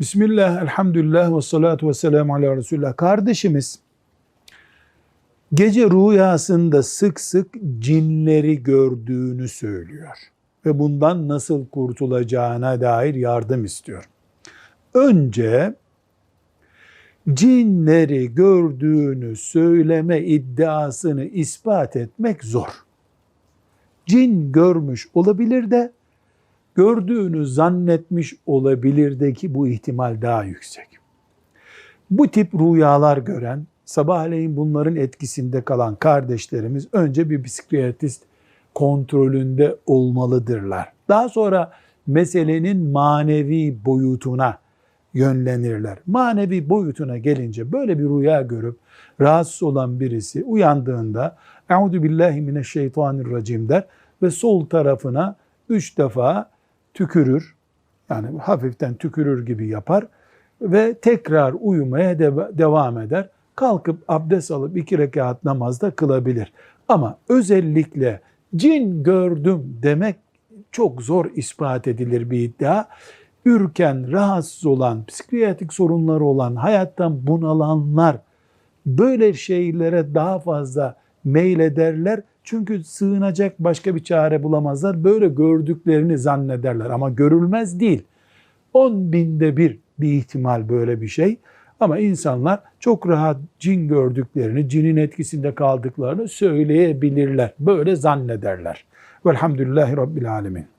Bismillah, elhamdülillah ve salatu ve selamu ala Resulullah. Kardeşimiz gece rüyasında sık sık cinleri gördüğünü söylüyor. Ve bundan nasıl kurtulacağına dair yardım istiyor. Önce cinleri gördüğünü söyleme iddiasını ispat etmek zor. Cin görmüş olabilir de gördüğünü zannetmiş olabilir de ki bu ihtimal daha yüksek. Bu tip rüyalar gören, sabahleyin bunların etkisinde kalan kardeşlerimiz önce bir psikiyatrist kontrolünde olmalıdırlar. Daha sonra meselenin manevi boyutuna yönlenirler. Manevi boyutuna gelince böyle bir rüya görüp rahatsız olan birisi uyandığında Euzu billahi mineşşeytanirracim der ve sol tarafına üç defa tükürür. Yani hafiften tükürür gibi yapar ve tekrar uyumaya de- devam eder. Kalkıp abdest alıp iki rekat namazda kılabilir. Ama özellikle cin gördüm demek çok zor ispat edilir bir iddia. Ürken, rahatsız olan, psikiyatrik sorunları olan, hayattan bunalanlar böyle şeylere daha fazla meylederler. Çünkü sığınacak başka bir çare bulamazlar. Böyle gördüklerini zannederler ama görülmez değil. 10 binde bir bir ihtimal böyle bir şey. Ama insanlar çok rahat cin gördüklerini, cinin etkisinde kaldıklarını söyleyebilirler. Böyle zannederler. Velhamdülillahi Rabbil Alemin.